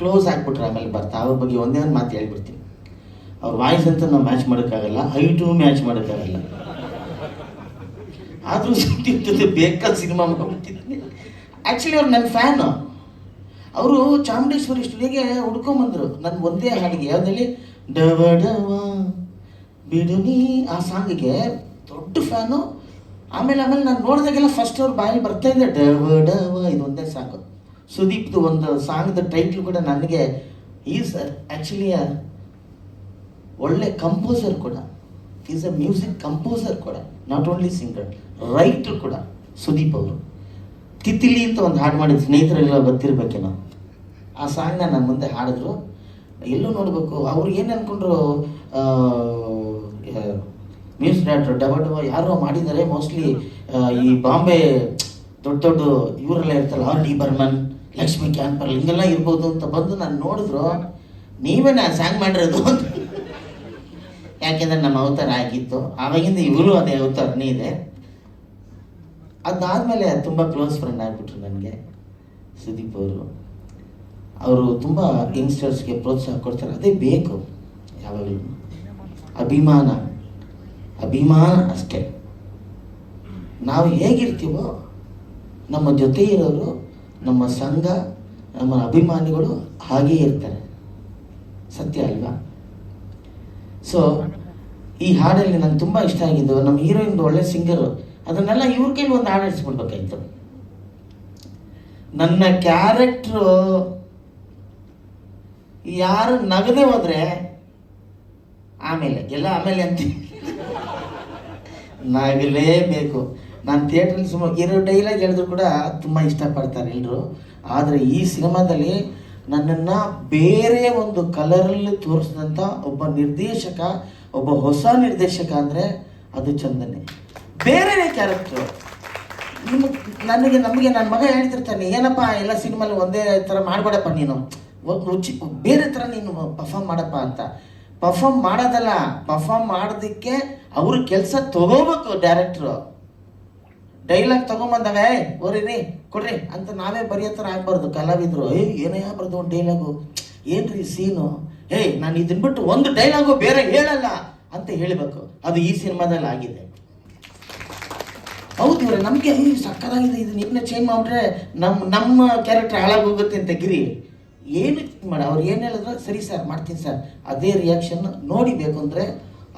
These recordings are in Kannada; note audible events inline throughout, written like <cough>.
ಕ್ಲೋಸ್ ಹಾಕ್ಬಿಟ್ರೆ ಆಮೇಲೆ ಬರ್ತಾ. ಅವ್ರ ಬಗ್ಗೆ ಒಂದೇ ಒಂದು ಮಾತು ಹೇಳ್ಬಿಡ್ತೀನಿ. ಅವ್ರ ವಾಯ್ಸ್ ಅಂತ ನಾವು ಮ್ಯಾಚ್ ಮಾಡೋಕ್ಕಾಗಲ್ಲ ಹೈಟು ಮ್ಯಾಚ್ ಮಾಡೋಕ್ಕಾಗಲ್ಲ. ಆದರೂ ಜೊತೆ ಬೇಕಾದ ಸಿನಿಮಾ ಮಾಡ್ಬಿಟ್ಟಿದ್ದೀನಿ ಆ್ಯಕ್ಚುಲಿ ಅವ್ರು ನನ್ನ ಫ್ಯಾನು ಅವರು ಚಾಮುಂಡೇಶ್ವರಿ ಸ್ಟುಡಿಯೋಗೆ ಹುಡ್ಕೊಂಬಂದರು. ನನ್ನ ಒಂದೇ ಹಾಡಿಗೆ ಯಾವುದಲ್ಲಿ ಡವ ಡವ ಬಿಡುನಿ ಆ ಸಾಂಗಿಗೆ ದೊಡ್ಡ ಫ್ಯಾನು ಆಮೇಲೆ ಆಮೇಲೆ ನಾನು ನೋಡಿದಾಗೆಲ್ಲ ಫಸ್ಟ್ ಅವ್ರು ಬಾಯಲ್ಲಿ ಬರ್ತಾ ಇದ್ದೆ ಡವ ಡವ ಇದು ಒಂದೇ ಸಾಂಗು ಸುದೀಪ್ದು ಒಂದು ಸಾಂಗ್ದ ಟೈಟ್ಲ್ ಕೂಡ ನನಗೆ ಈಸ್ ಆ್ಯಕ್ಚುಲಿ ಒಳ್ಳೆ ಕಂಪೋಸರ್ ಕೂಡ. ಈಸ್ ಅ ಮ್ಯೂಸಿಕ್ ಕಂಪೋಸರ್ ಕೂಡ. ನಾಟ್ ಓನ್ಲಿ ಸಿಂಗರ್ ರೈಟರ್ ಕೂಡ ಸುದೀಪ್ ಅವರು. ತಿತ್ತಿಲಿ ಅಂತ ಒಂದು ಹಾಡು ಮಾಡಿದ ಸ್ನೇಹಿತರೆಲ್ಲ ಗೊತ್ತಿರ್ಬೇಕೇನೋ. ಆ ಸಾಂಗ್ನ ನನ್ನ ಮುಂದೆ ಹಾಡಿದ್ರು. ಎಲ್ಲೂ ನೋಡಬೇಕು. ಅವ್ರು ಏನು ಅನ್ಕೊಂಡ್ರು ಮ್ಯೂಸಿಕ್ ಡೈರೆಕ್ಟರ್ ಡಬ ಡಬ ಯಾರೋ ಮಾಡಿದ್ದಾರೆ. ಮೋಸ್ಟ್ಲಿ ಈ ಬಾಂಬೆ ದೊಡ್ಡ ದೊಡ್ಡ ಇವರೆಲ್ಲ ಇರ್ತಾರಲ್ಲ ಆರ್ ಡಿ ಬರ್ಮನ್. ಲಕ್ಷ್ಮಿ ಕ್ಯಾಂಪರ್ ಹಿಂಗೆಲ್ಲ ಇರ್ಬೋದು ಅಂತ ಬಂದು ನಾನು ನೋಡಿದ್ರು, ನೀವೇ ನಾನು ಸಾಂಗ್ ಮಾಡಿರೋದು ಅಂತ. ಯಾಕೆಂದ್ರೆ ನಮ್ಮ ಅವತಾರ ಆಗಿತ್ತು, ಆವಾಗಿಂದ ಇವರು ಅದೇ ಅವತಾರನೇ ಇದೆ. ಅದಾದಮೇಲೆ ತುಂಬ ಕ್ಲೋಸ್ ಫ್ರೆಂಡ್ ಆಗಿಬಿಟ್ರು ನನಗೆ, ಸುದೀಪ್ ಅವರು. ಅವರು ತುಂಬ ಯಂಗ್ಸ್ಟರ್ಸ್ಗೆ ಪ್ರೋತ್ಸಾಹ ಕೊಡ್ತಾರೆ, ಅದೇ ಬೇಕು ಯಾವಾಗಲೂ. ಅಭಿಮಾನ ಅಭಿಮಾನ ಅಷ್ಟೇ. ನಾವು ಹೇಗಿರ್ತೀವೋ, ನಮ್ಮ ಜೊತೆ ಇರೋರು ನಮ್ಮ ಸಂಘ, ನಮ್ಮ ಅಭಿಮಾನಿಗಳು ಹಾಗೇ ಇರ್ತಾರೆ. ಸತ್ಯ ಅಲ್ವಾ? ಸೊ ಈ ಹಾಡಲ್ಲಿ ನಂಗೆ ತುಂಬ ಇಷ್ಟ ಆಗಿದ್ದು ನಮ್ಮ ಹೀರೋಯಿನ್ ಒಳ್ಳೆ ಸಿಂಗರು, ಅದನ್ನೆಲ್ಲ ಇವ್ರ ಕೈಲಿ ಒಂದು ಹಾಡು ಹಾಡಿಸ್ಬಿಡ್ಬೇಕಾಯ್ತು. ನನ್ನ ಕ್ಯಾರೆಕ್ಟ್ರು ಯಾರು ನಗದೆ ಹೋದ್ರೆ ಆಮೇಲೆ, ಎಲ್ಲ ಆಮೇಲೆ ಅಂತ. <laughs> ನಗಲೇಬೇಕು. ನಾನು ಥಿಯೇಟ್ರಲ್ಲಿ ಸುಮಾರು ಎರಡು ಡೈಲಾಗ್ ಹೇಳಿದ್ರು ಕೂಡ ತುಂಬ ಇಷ್ಟಪಡ್ತಾರೆ ಎಲ್ಲರೂ ಆದರೆ ಈ ಸಿನಿಮಾದಲ್ಲಿ ನನ್ನನ್ನು ಬೇರೆ ಒಂದು ಕಲರಲ್ಲಿ ತೋರಿಸಿದಂಥ ಒಬ್ಬ ನಿರ್ದೇಶಕ, ಒಬ್ಬ ಹೊಸ ನಿರ್ದೇಶಕ ಅಂದರೆ ಅದು ಚಂದನೆ. ಬೇರೆನೇ ಕ್ಯಾರೆಕ್ಟ್ರು ನನಗೆ, ನಮಗೆ ನನ್ನ ಮಗ ಹೇಳ್ತಿರ್ತಾನೆ, ಏನಪ್ಪ, ಎಲ್ಲ ಸಿನಿಮಾಲಿ ಒಂದೇ ಥರ ಮಾಡಬೇಡಪ್ಪ ನೀನು. ರುಚಿ ಬೇರೆ ಥರ ನೀನು ಪರ್ಫಾರ್ಮ್ ಮಾಡಪ್ಪ ಅಂತ. ಪರ್ಫಾರ್ಮ್ ಮಾಡೋದಲ್ಲ ಪರ್ಫಾರ್ಮ್ ಮಾಡೋದಕ್ಕೆ ಅವರು ಕೆಲಸ ತಗೋಬೇಕು ಡೈರೆಕ್ಟ್ರು ಡೈಲಾಗ್ ತಗೊಂಬಂದಾಗ ಏ ಓರಿರಿ ಕೊಡ್ರಿ ಅಂತ ನಾವೇ ಬರೆಯತ್ತರ ಆಗ್ಬಾರ್ದು, ಕಲಾವಿದ್ರು. ಏಯ್, ಏನೇ ಬರ್ದು ಒಂದು ಡೈಲಾಗು? ಏನ್ರಿ ಸೀನು? ಏಯ್, ನಾನು ಇದನ್ನ ಬಿಟ್ಟು ಒಂದು ಡೈಲಾಗು ಬೇರೆ ಹೇಳಲ್ಲ ಅಂತ ಹೇಳಬೇಕು. ಅದು ಈ ಸಿನಿಮಾದಲ್ಲಿ ಆಗಿದೆ. ಹೌದು ಇವ್ರೆ, ನಮಗೆ ಸಕ್ಕದಾಗಿದೆ ಇದು, ನಿನ್ನೆ ಚೇಂಜ್ ಮಾಡಿದ್ರೆ ನಮ್ಮ ನಮ್ಮ ಕ್ಯಾರೆಕ್ಟರ್ ಹಾಳಾಗೋಗುತ್ತೆ ಅಂತ ಗಿರಿ ಏನು ಮಾಡ, ಅವ್ರು ಏನು ಹೇಳಿದ್ರು, ಸರಿ ಸರ್, ಮಾಡ್ತೀನಿ ಸರ್. ಅದೇ ರಿಯಾಕ್ಷನ್ ನೋಡಿಬೇಕು ಅಂದರೆ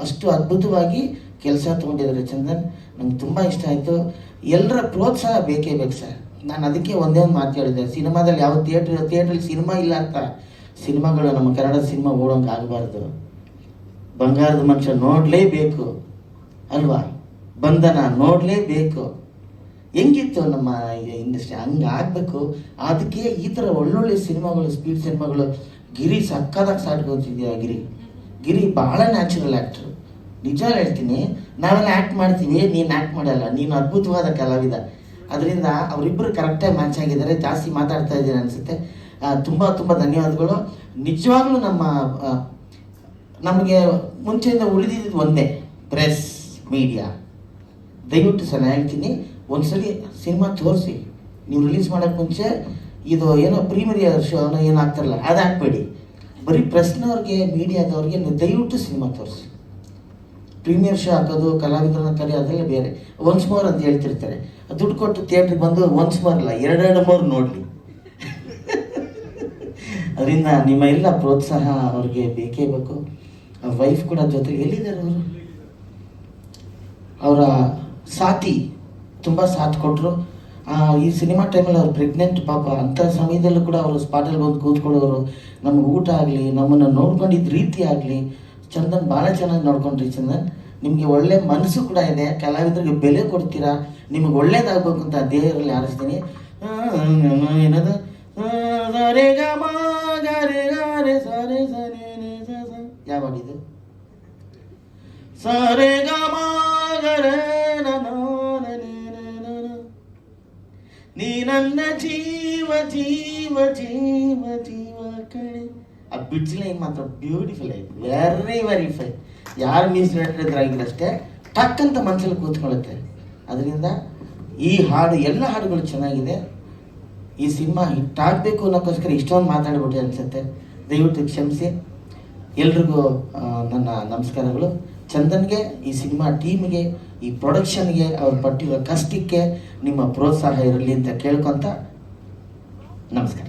ಅಷ್ಟು ಅದ್ಭುತವಾಗಿ ಕೆಲಸ ತೊಗೊಂಡಿದ್ದಾರೆ ಚಂದನ್. ನಂಗೆ ತುಂಬ ಇಷ್ಟ ಆಯಿತು. ಎಲ್ಲರ ಪ್ರೋತ್ಸಾಹ ಬೇಕೇ ಬೇಕು ಸರ್. ನಾನು ಅದಕ್ಕೆ ಒಂದೇ ಒಂದು ಮಾತು ಹೇಳಿದೆ. ಸಿನಿಮಾದಲ್ಲಿ ಯಾವ ಥಿಯೇಟ್ರ್ ಥಿಯೇಟ್ರಲ್ಲಿ ಸಿನಿಮಾ ಇಲ್ಲ ಅಂತ. ಸಿನಿಮಾಗಳು ನಮ್ಮ ಕನ್ನಡ ಸಿನಿಮಾ ಓಡೋಂಗೆ ಆಗಬಾರ್ದು. ಬಂಗಾರದ ಮನುಷ್ಯ ನೋಡಲೇಬೇಕು. ಅಲ್ವಾ? ಬಂಧನ ನೋಡಲೇಬೇಕು. ಹೆಂಗಿತ್ತು ನಮ್ಮ ಇಂಡಸ್ಟ್ರಿ ಹಂಗೆ ಆಗಬೇಕು. ಅದಕ್ಕೆ ಈ ಥರ ಒಳ್ಳೊಳ್ಳೆ ಸಿನಿಮಾಗಳು ಸ್ಪೀಡ್ ಸಿನಿಮಾಗಳು, ಗಿರಿ ಸಕ್ಕದಾಗ ಸಾಟ್ಕೋತಿದ್ಯಾ ಗಿರಿ? ಗಿರಿ ಭಾಳ ನ್ಯಾಚುರಲ್ ಆ್ಯಕ್ಟ್ರು ನಿಜ ಹೇಳ್ತೀನಿ ನಾವೆಲ್ಲ ಆ್ಯಕ್ಟ್ ಮಾಡ್ತೀವಿ ನೀನು ಆ್ಯಕ್ಟ್ ಮಾಡಲ್ಲ, ನೀನು ಅದ್ಭುತವಾದ ಕಲಾವಿದ. ಅದರಿಂದ ಅವರಿಬ್ಬರು ಕರೆಕ್ಟಾಗಿ ಮ್ಯಾಚ್ ಆಗಿದ್ದಾರೆ, ಜಾಸ್ತಿ ಮಾತಾಡ್ತಾ ಇದ್ದೀನಿ ಅನಿಸುತ್ತೆ. ತುಂಬ ತುಂಬ ಧನ್ಯವಾದಗಳು. ನಿಜವಾಗ್ಲೂ ನಮ್ಮ ನಮಗೆ ಮುಂಚೆಯಿಂದ ಉಳಿದಿದ್ದು ಒಂದೇ ಪ್ರೆಸ್ ಮೀಡಿಯಾ ದಯವಿಟ್ಟು ಸರ್ ನಾನು ಹೇಳ್ತೀನಿ, ಒಂದ್ಸಲಿ ಸಿನಿಮಾ ತೋರಿಸಿ. ನೀವು ರಿಲೀಸ್ ಮಾಡೋಕ್ಕೆ ಮುಂಚೆ ಇದು ಏನೋ ಪ್ರೀಮಿಯರ್ ಶೋ ಅನ್ನೋ ಏನೋ ಆಗ್ತಾರಲ್ಲ ಅದು ಹಾಕ್ಬೇಡಿ ಬರೀ ಪ್ರೆಸ್ನವ್ರಿಗೆ ಮೀಡಿಯಾದವ್ರಿಗೆ ದಯವಿಟ್ಟು ಸಿನಿಮಾ ತೋರಿಸಿ. ಪ್ರೀಮಿಯರ್ ಶೋ ಹಾಕೋದು, ಕಲಾವಿದರನ್ನ ಕರೆಯೋದೆಲ್ಲ ಬೇರೆ. ಒನ್ಸ್ ಮೋರ್ ಅಂತ ಹೇಳ್ತಿರ್ತಾರೆ. ದುಡ್ಡು ಕೊಟ್ಟು ಥಿಯೇಟ್ರಿಗೆ ಬಂದು ಒನ್ಸ್ ಮೋರ್ ಅಲ್ಲ, ಎರಡೆರಡು ಮೋರ್ ನೋಡಲಿ. ಅದರಿಂದ ನಿಮ್ಮ ಎಲ್ಲ ಪ್ರೋತ್ಸಾಹ ಅವ್ರಿಗೆ ಬೇಕೇ ಬೇಕು. ವೈಫ್ ಕೂಡ ಜೊತೆಗೆ ಎಲ್ಲಿದ್ದಾರೆ ಅವರು? ಅವರ ಸಾಥಿ ತುಂಬ ಸಾಥ್ ಕೊಟ್ಟರು ಈ ಸಿನಿಮಾ ಟೈಮಲ್ಲಿ ಅವ್ರು ಪ್ರೆಗ್ನೆಂಟ್ ಪಾಪ, ಅಂಥ ಸಮಯದಲ್ಲೂ ಕೂಡ ಅವರು ಸ್ಪಾಟಲ್ಲಿ ಬಂದು ಕೂತ್ಕೊಳ್ಳೋರು. ನಮ್ಗೆ ಊಟ ಆಗಲಿ, ನಮ್ಮನ್ನು ನೋಡ್ಕೊಂಡಿದ್ದ ರೀತಿ ಆಗಲಿ. ಚಂದನ್ ಭಾಳ ಚೆನ್ನಾಗಿ ನೋಡ್ಕೊಂಡ್ರಿ ಚಂದನ್. ನಿಮಗೆ ಒಳ್ಳೆ ಮನಸ್ಸು ಕೂಡ ಇದೆ. ಕಲಾವಿದರಿಗೆ ಬೆಲೆ ಕೊಡ್ತೀರಾ? ನಿಮಗೆ ಒಳ್ಳೇದಾಗಬೇಕು ಅಂತ ದೇಹರಲ್ಲಿ ಹಾರಿಸ್ತೀನಿ ಏನದು? ಸರೆ ಗ ಮ ಗ ರೆ ಗ ರೆ ಸ ರೆ ಸ ರೆ ರೆ ಸ ಸ. ಯಾವ ಸರೆ. ನೀ ನನ್ನ ಜೀವ ಜೀವ ಜೀವ ಜೀವ ಕಣೆ. ಆ ಬಿಡ್ಸ್ ಲೈನ್ ಮಾತ್ರ ಬ್ಯೂಟಿಫುಲ್ ಆಯ್ತು ವೆರಿ ವೆರಿ ಫೈನ್ ಯಾರು ಮೀಸ್ ಇದ್ರಾಗಿಲ್ಲ ಅಷ್ಟೇ ಟಕ್ ಅಂತ ಮನಸ್ಸಲ್ಲಿ ಕೂತ್ಕೊಳ್ಳುತ್ತೆ. ಅದರಿಂದ ಈ ಹಾಡು, ಎಲ್ಲ ಹಾಡುಗಳು ಚೆನ್ನಾಗಿದೆ. ಈ ಸಿನಿಮಾ ಹಿಟ್ಟಾಗಬೇಕು ಅನ್ನೋಕ್ಕೋಸ್ಕರ ಇಷ್ಟೊಂದು ಮಾತಾಡಿಬಿಟ್ಟೆ ಅನಿಸುತ್ತೆ. ದಯವಿಟ್ಟು ಕ್ಷಮಿಸಿ. ಎಲ್ರಿಗೂ ನನ್ನ ನಮಸ್ಕಾರಗಳು. ಚಂದನ್ಗೆ, ಈ ಸಿನಿಮಾ ಟೀಮ್ಗೆ, ಈ ಪ್ರೊಡಕ್ಷನ್ಗೆ ಅವ್ರು ಪಟ್ಟಿರೋ ಕಷ್ಟಕ್ಕೆ ನಿಮ್ಮ ಪ್ರೋತ್ಸಾಹ ಇರಲಿ ಅಂತ ಕೇಳ್ಕೊತ ನಮಸ್ಕಾರ.